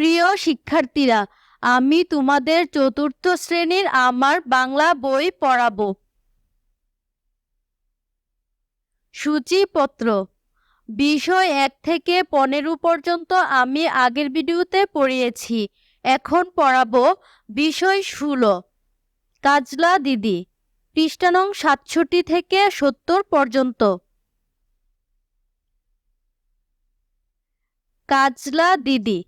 প্রিয় শিক্ষার্থীরা, আমি তোমাদের চতুর্থ শ্রেণির আমার বাংলা বই পড়াবো। সূচিপত্র। বিষয় এক থেকে পনেরো পর্যন্ত আমি আগের ভিডিওতে পড়িয়েছি। এখন পড়াবো বিষয় ষোলো। কাজলা দিদি পৃষ্ঠানং সাতষট্টি থেকে সত্তর পর্যন্ত। কাজলা দিদি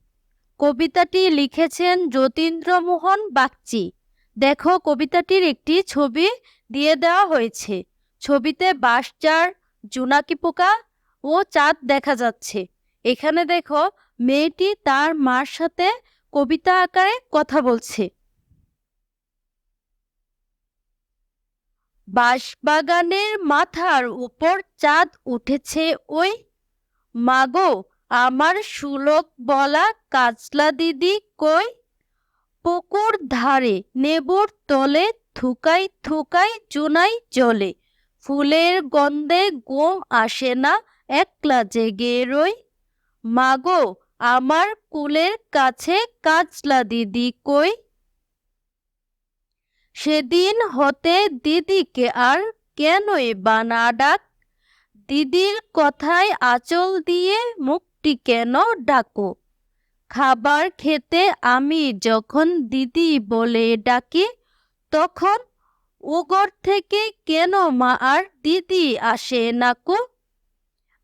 কবিতাটি লিখেছেন যতীন্দ্রমোহন বাগচি। দেখো, কবিতাটির একটি ছবি দিয়ে দেওয়া হয়েছে। ছবিতে বাঁশচার জোনাকি পোকা ও চাঁদ দেখা যাচ্ছে। এখানে দেখো, মেয়েটি তার মার সাথে কবিতা আকারে কথা বলছে। বাঁশবাগানের মাথার উপর চাঁদ উঠেছে ওই মাগো আমার সুলক বলা কাজলা দিদি কই? পুকুর ধারে নেবুর তলে থুকাই থুকাই চুনাই জলে। ফুলের গন্ধে ঘুম আসে না, একলা জেগে রই। মাগো, আমার কুলের কাছে কাজলা দিদি কই? সেদিন হতে দিদিকে আর কেনই বানা ডাক? দিদির কথায় আঁচল দিয়ে মুখটি কেন ডাকো? খাবার খেতে আমি যখন দিদি বলে ডাকি, তখন উগর থেকে কেন মা আর দিদি আসে নাকো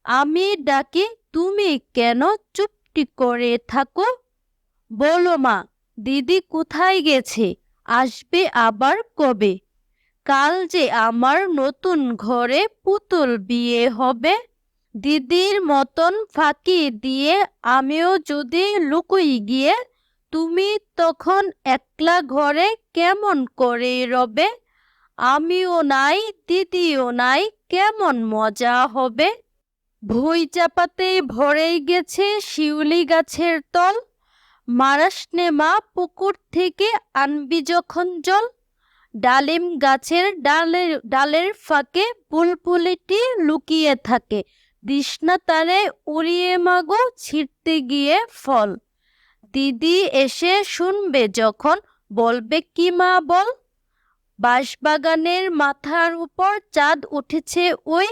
আমি ডাকি, তুমি কেন চুপটি করে থাকো? বলো মা, দিদি কোথায় গেছে? আসবে আবার কবে? কাল যে আমার নতুন ঘরে পুতুল বিয়ে হবে। দিদির মতন ফাঁকি দিয়ে আমিও যদি লুকুই গিয়ে, তুমি তখন একলা ঘরে কেমন করে রবে? আমিও নাই, দিদিও নাই, কেমন মজা হবে? ভুই চাপাতে ভরেই গেছে শিউলি গাছের তল। মারাসনে মা পুকুর থেকে আনবি যখন জল। ডালিম গাছের ডালের ডালের ফাঁকে বুলবুলিটি লুকিয়ে থাকে। তৃষ্ণা তারে উড়িয়ে মাগো, ছিঁড়তে গিয়ে ফল। দিদি এসে শুনবে যখন, বলবে কি মা বল? বাঁশবাগানের মাথার উপর চাঁদ উঠেছে ওই।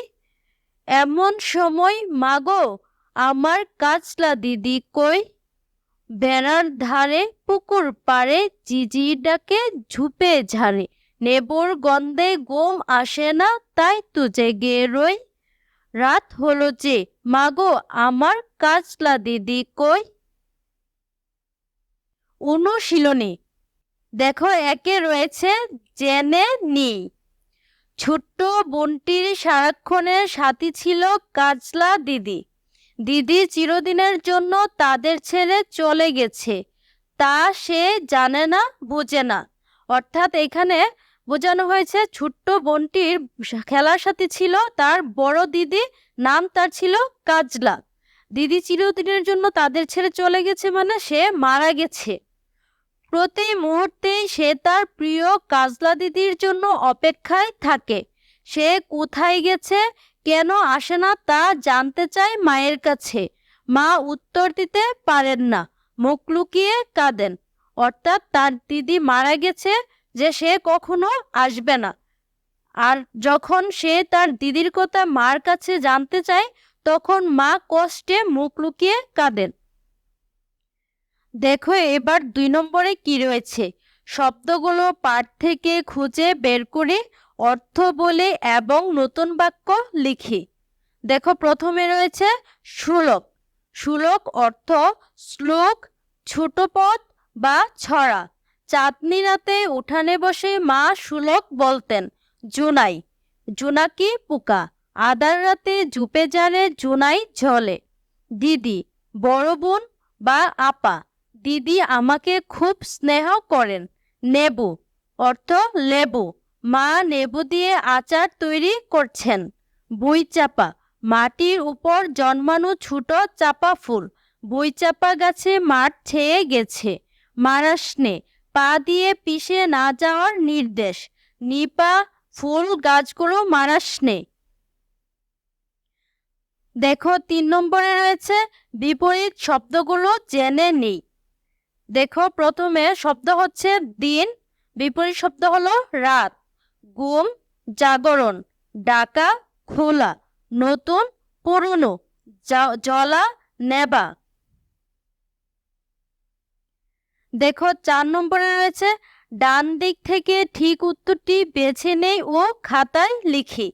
এমন সময়, মাগো, আমার কাজলা দিদি কই? বেড়ার ধারে, পুকুর পাড়ে জিজি ডাকে ঝুপে ঝাড়ে। নেবুর গন্ধে ঘুম আসে না, তাই তো জেগে রই। রাত হলো যে। মাগো, আমার কাজলা দিদি কই? অনুশীলনী দেখো একে রয়েছে জেনে নি ছোট্ট বোনটির সারাক্ষণের সাথী ছিল কাজলা দিদি। দিদি চিরদিনের জন্য তাদের ছেড়ে চলে গেছে। তা সে জানে না, বোঝে না। অর্থাৎ এখানে বোঝানো হয়েছে ছোট্ট বোনটির খেলার সাথে ছিল তার বড় দিদি, নাম তার ছিল কাজলা। দিদি চিরদিনের জন্য তাদের ছেড়ে চলে গেছে মানে সে মারা গেছে। প্রতি মুহূর্তেই সে তার প্রিয় কাজলা দিদির জন্য অপেক্ষায় থাকে। সে কোথায় গেছে, কেন আসে না তা জানতে চায় মায়ের কাছে। মা উত্তর দিতে পারেন না, মুখ লুকিয়ে কাঁদেন। অর্থাৎ তার দিদি মারা গেছে যে সে কখনো আসবে না। আর যখন সে তার দিদির কথা মার কাছে জানতে চায়, তখন মা কষ্টে মুখ লুকিয়ে কাঁদেন। দেখো এবার দুই নম্বরে কি রয়েছে। শব্দগুলো পাঠ থেকে খুঁজে বের করে অর্থ বলে এবং নতুন বাক্য লিখি। দেখো প্রথমে রয়েছে শ্লোক শ্লোক অর্থ শ্লোক, ছোট পদ বা ছড়া। চাঁদনি রাতে উঠানে বসে মা শ্লোক বলতেন, জুনাই, জুনাকি পোকা, আদার রাতে ঝুপে জারে জুনাই ঝলে। দিদি, বড় বোন বা আপা, দিদি আমাকে খুব স্নেহ করেন, নেবু, অর্থ লেবু, মা নেবু দিয়ে আচার তৈরি করছেন। বই চাপা, মাটির উপর জন্মানো ছোট চাপা ফুল, বই চাপা গাছে মাঠ ছেয়ে গেছে মারাসনে পা দিয়ে পিষে না যাওয়ার নির্দেশ। নিপা ফুল গাছগুলো মারাসনে। দেখো, তিন নম্বরে রয়েছে, বিপরীত শব্দগুলো জেনে নেই। দেখো, প্রথমে শব্দ হচ্ছে দিন, বিপরীত শব্দ হলো রাত। গুম, জাগরণ, ডাকা, খোলা, নতুন, পুরনো জলা নেবা। দেখো, চার নম্বরে রয়েছে, ডান দিক থেকে ঠিক উত্তরটি বেছে নেই ও খাতায় লিখি।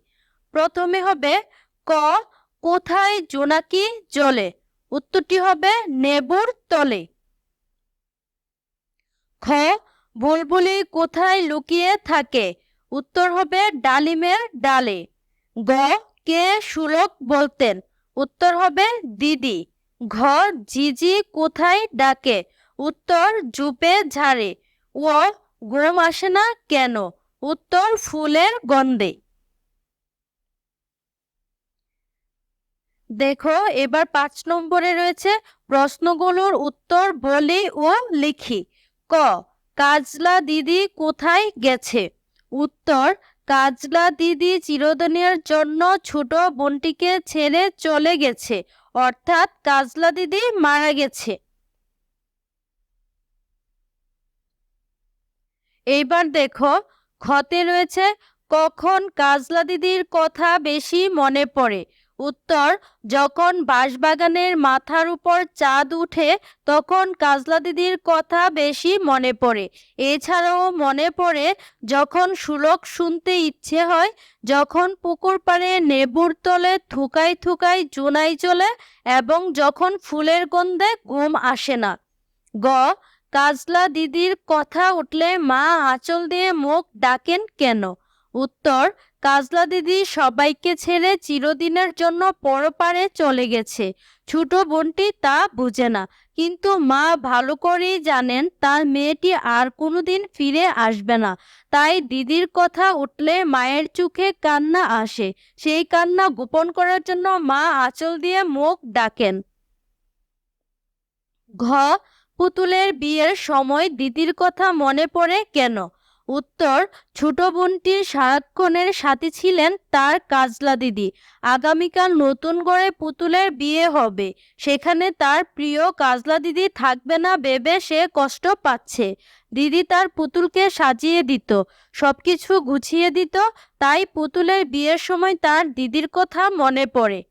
প্রথমে হবে, ক, কোথায় জোনাকি জলে? উত্তরটি হবে, নেবুর তলে। খ, বুলবুলি কোথায় লুকিয়ে থাকে? উত্তর হবে, ডালিমের ডালে। গ, কে সুলক বলতেন? উত্তর হবে, দিদি। ঘ, জিজি কোথায় ডাকে? উত্তর জুপে ঝাড়ে ও ঘুম আসে না কেন? উত্তর ফুলের গন্ধে। দেখো, এবার পাঁচ নম্বরে রয়েছে প্রশ্নগুলোর উত্তর বলি ও লিখি। ক, কাজলা দিদি কোথায় গেছে? উত্তর, কাজলা দিদি চিরদিনের জন্য ছোট বোনটিকে ছেড়ে চলে গেছে। অর্থাৎ কাজলা দিদি মারা গেছে। এইবার দেখো খতে রয়েছে কখন কাজলা দিদির কথা বেশি মনে পড়ে। উত্তর, যখন বাঁশবাগানের মাথার উপর চাঁদ উঠে, তখন কাজলা দিদির কথা বেশি মনে পড়ে। এছাড়াও মনে পড়ে, যখন সুলক শুনতে ইচ্ছে হয়, যখন পুকুর পাড়ে নেবুর তলে থুকাই থুকাই জোনাই চলে, এবং যখন ফুলের গন্ধে ঘুম আসে না। গ কাজলা দিদির কথা উঠলে মা আঁচল দিয়ে মুখ ডাকেন কেন? উত্তর, কাজলা দিদি সবাইকে ছেড়ে চিরদিনের জন্য পরপারে চলে গেছে। ছোট বোনটি তা বুঝে না, কিন্তু মা ভালো করেই জানেন তার মেয়েটি আর কোনোদিন ফিরে আসবে না। তাই দিদির কথা উঠলে মায়ের চোখে কান্না আসে। সেই কান্না গোপন করার জন্য মা আঁচল দিয়ে মুখ ডাকেন। ঘ পুতুলের বিয়ের সময় দিদির কথা মনে পড়ে কেন? উত্তর, ছোট বোনটির সারাক্ষণের সাথী ছিলেন তার কাজলা দিদি। আগামীকাল নতুন করে পুতুলের বিয়ে হবে। সেখানে তার প্রিয় কাজলা দিদি থাকবে না ভেবে সে কষ্ট পাচ্ছে। দিদি তার পুতুলকে সাজিয়ে দিত, সবকিছু গুছিয়ে দিত, তাই পুতুলের বিয়ের সময় তার দিদির কথা মনে পড়ে।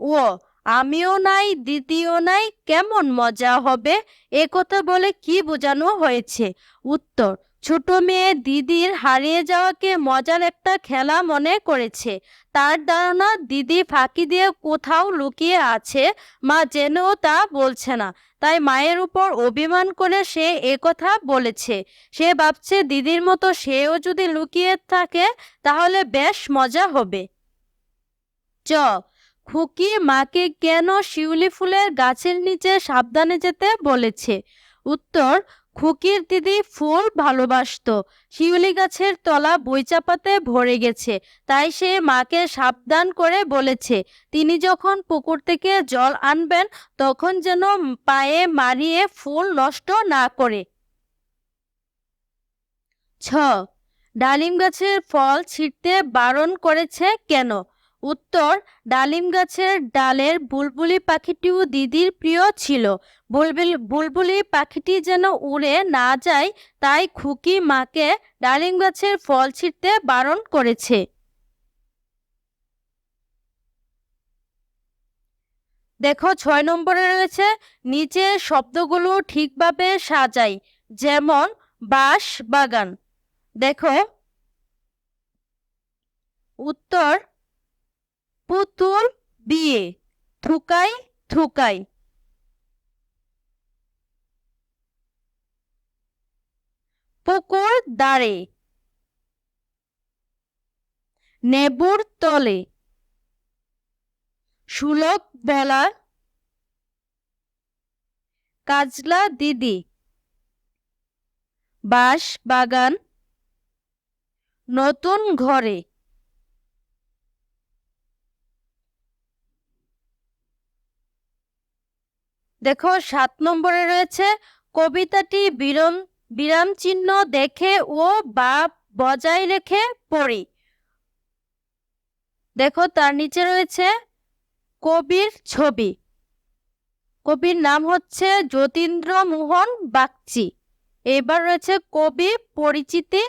ও আমিও নাই দিদিও নাই, কেমন মজা হবে? এ কথা বলে কি বোঝানো হয়েছে? উত্তর, ছোট মেয়ে দিদির হারিয়ে যাওয়াকে মজার একটা খেলা মনে করেছে। তার ধারণা দিদি ফাঁকি দিয়ে কোথাও লুকিয়ে আছে, মা জেনেও তা বলছে না। তাই মায়ের উপর অভিমান করে সে কথা বলেছে। সে ভাবছে দিদির মতো সেও যদি লুকিয়ে থাকে, তাহলে বেশ মজা হবে। চ খুকি মাকে কেন শিউলি ফুলের গাছের নিচে সাবধানে যেতে বলেছে? উত্তর, খুকির দিদি ফুল ভালোবাসতো। শিউলি গাছের তলা বইচাপাতে ভরে গেছে, তাই সে মাকে সাবধান করে বলেছে। তিনি যখন পুকুর থেকে জল আনবেন, তখন যেন পায়ে মারিয়ে ফুল নষ্ট না করে। ছ, ডালিম গাছের ফল ছিঁড়তে বারণ করেছে কেন? উত্তর, ডালিম গাছের ডালের বুলবুলি পাখিটিও দিদির প্রিয় ছিল। বুলবুলি বুলবুলি পাখিটি যেন উড়ে না যায়, তাই খুকি মাকে ডালিম গাছের ফল ছিঁড়তে বারণ করেছে। দেখো, ছয় নম্বরে রয়েছে, নিচে শব্দগুলো ঠিকভাবে সাজাই, যেমন বাঁশ বাগান দেখো, উত্তর পুতুল বিয়ে থুকাই থুকাই পুকুর দাঁড়ে নেবুর তলে। সুলভ বেলা, কাজলা দিদি। বাঁশ বাগান নতুন ঘরে। দেখো সাত নম্বরে রয়েছে, কবিতাটি বিরম, বিরাম চিহ্ন দেখে ও বা বজায় রেখে পড়ি। দেখো তার নিচে রয়েছে, কবির ছবি। কবির নাম হচ্ছে যতীন্দ্র মোহন বাগচি। এবার রয়েছে কবি পরিচিতি।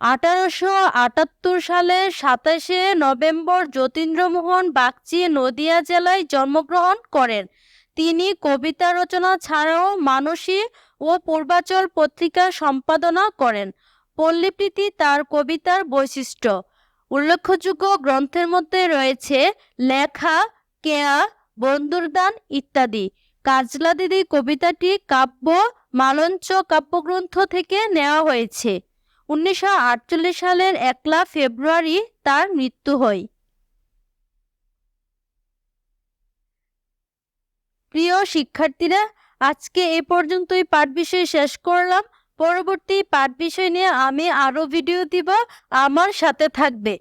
আঠারোশো আটাত্তর সালে সাতাশে নভেম্বর যতীন্দ্রমোহন বাগচি নদিয়া জেলায় জন্মগ্রহণ করেন। তিনি কবিতা রচনা ছাড়াও মানসী ও পূর্বাচল পত্রিকা সম্পাদনা করেন। পল্লীপ্রীতি তার কবিতার বৈশিষ্ট্য। উল্লেখযোগ্য গ্রন্থের মধ্যে রয়েছে লেখা, কেয়া বন্ধুরদান ইত্যাদি। কাজলা দিদি কবিতাটি কাব্য, মালঞ্চ কাব্যগ্রন্থ থেকে নেওয়া হয়েছে। উনিশশো আটচল্লিশ সালের একলা ফেব্রুয়ারি তার মৃত্যু হয়। প্রিয় শিক্ষার্থীরা, আজকে এ পর্যন্তই পাঠ বিষয় শেষ করলাম। পরবর্তী পাঠ বিষয় নিয়ে আমি আরও ভিডিও দিব। আমার সাথে থাকবে।